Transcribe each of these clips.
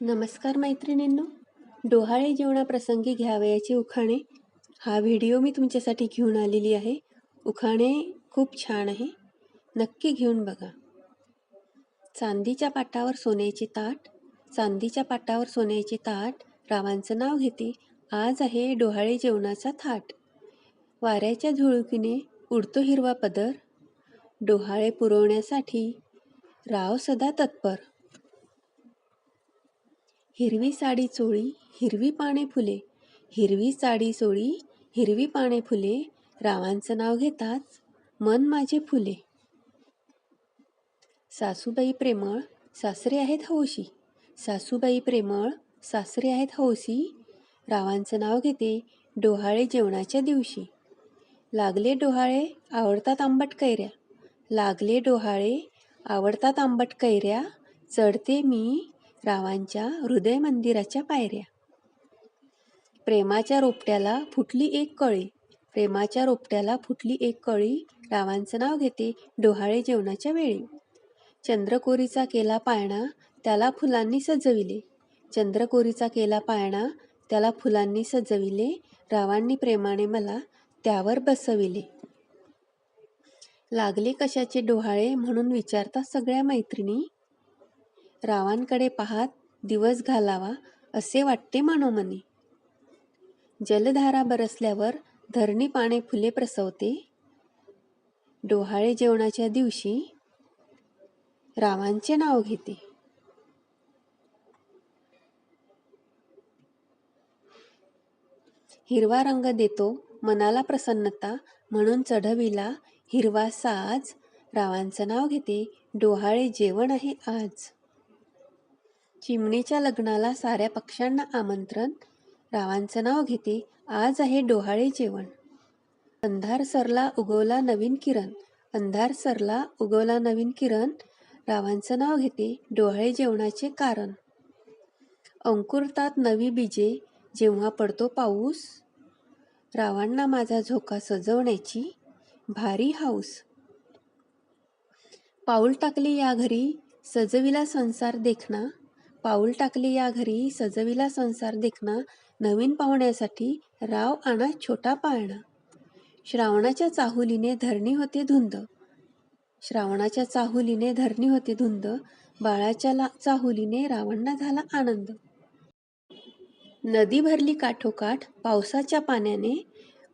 नमस्कार मैत्रिणींनो. डोहाळे जेवणाप्रसंगी घ्यावयाचे उखाणे. हा व्हिडिओ मी तुमच्यासाठी घेऊन आलेली आहे. उखाणे खूप छान आहे. नक्की घेऊन बघा. चांदीच्या पाटावर सोन्याची ताट. चांदीच्या पाटावर सोन्याची ताट. रावांचं नाव घेते. आज आहे डोहाळे जेवणाचा थाट. वाऱ्याच्या झुळुकीने उडतो हिरवा पदर. डोहाळे पुरवण्यासाठी राव सदा तत्पर. हिरवी साडी चोळी हिरवी पाने फुले. हिरवी साडी चोळी हिरवी पाने फुले. रावांचं नाव घेताच मन माझे फुले. सासूबाई प्रेमळ सासरे आहेत हौशी. सासूबाई प्रेमळ सासरे आहेत हौशी. रावांचं नाव घेते डोहाळे जेवणाच्या दिवशी. लागले डोहाळे आवडतात आंबट कैऱ्या. लागले डोहाळे आवडतात आंबट कैऱ्या. चढते मी रावांच्या हृदय मंदिराच्या पायऱ्या. प्रेमाच्या रोपट्याला फुटली एक कळी. प्रेमाच्या रोपट्याला फुटली एक कळी. रावांचं नाव घेते डोहाळे जेवणाच्या वेळी. चंद्रकोरीचा केला पाळणा त्याला फुलांनी सजविले. चंद्रकोरीचा केला पाळणा त्याला फुलांनी सजविले. रावांनी प्रेमाने मला त्यावर बसविले. लागले कशाचे डोहाळे म्हणून विचारतात सगळ्या मैत्रिणी. रावांकडे पाहात दिवस घालावा असे वाटते मनोमनी. जलधारा बरसल्यावर धरणी पाने फुले प्रसवते. डोहाळे जेवणाच्या दिवशी रावांचे नाव घेते. हिरवा रंग देतो मनाला प्रसन्नता म्हणून चढविला हिरवा साज रावांचं नाव घेते डोहाळे जेवण आहे आज. चिमणीच्या लग्नाला साऱ्या पक्ष्यांना आमंत्रण. रावांचं नाव घेते आज आहे डोहाळे जेवण. अंधार सरला उगवला नवीन किरण. अंधार सरला उगवला नवीन किरण. रावांचं नाव घेते डोहाळे जेवणाचे कारण. अंकुरतात नवी बीजे जेव्हा पडतो पाऊस. रावांना माझा झोका सजवण्याची भारी हाऊस. पाऊल टाकले या घरी सजविला संसार देखना पाऊल टाकले या घरी सजविला संसार देखना नवीन पाहुण्यासाठी राव आणा छोटा पाळणा. श्रावणाच्या चाहुलीने धरणी होते धुंद. श्रावणाच्या चाहुलीने धरणी होते धुंद. बाळाच्या ला चाहुलीने रावणना झाला आनंद. नदी भरली काठोकाठ पावसाच्या पाण्याने.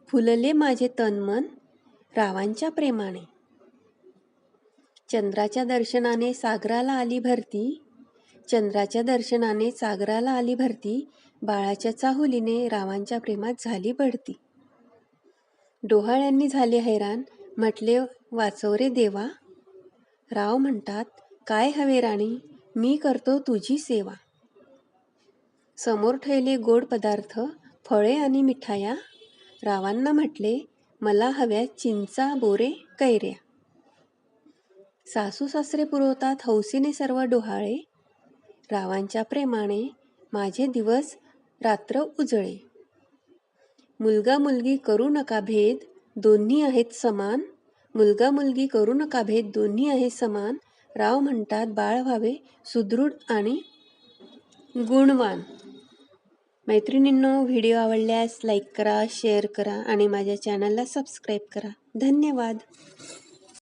फुलले माझे तन मन रावांच्या प्रेमाने. चंद्राच्या दर्शनाने सागराला आली भरती. चंद्राच्या दर्शनाने सागराला आली भरती. बाळाच्या चाहुलीने रावांच्या प्रेमात झाली बढती. डोहाळ्यांनी झाले हैराण. म्हटले वाचव रे देवा. राव म्हणतात काय हवे राणी? मी करतो तुझी सेवा. समोर ठेवले गोड पदार्थ फळे आणि मिठाया. रावांना म्हटले मला हव्या चिंचा बोरे कैऱ्या. सासू सासरे पुरवतात हौसीने सर्व डोहाळे. रावांच्या प्रेमाने माझे दिवस रात्र उजळे. मुलगा मुलगी करू नका भेद दोन्ही आहेत समान. मुलगा मुलगी करू नका भेद दोन्ही आहेत समान. राव म्हणतात बाळ व्हावे सुदृढ आणि गुणवान. मैत्रिणींनो व्हिडिओ आवडल्यास लाईक करा शेअर करा आणि माझ्या चॅनलला सबस्क्राईब करा. धन्यवाद.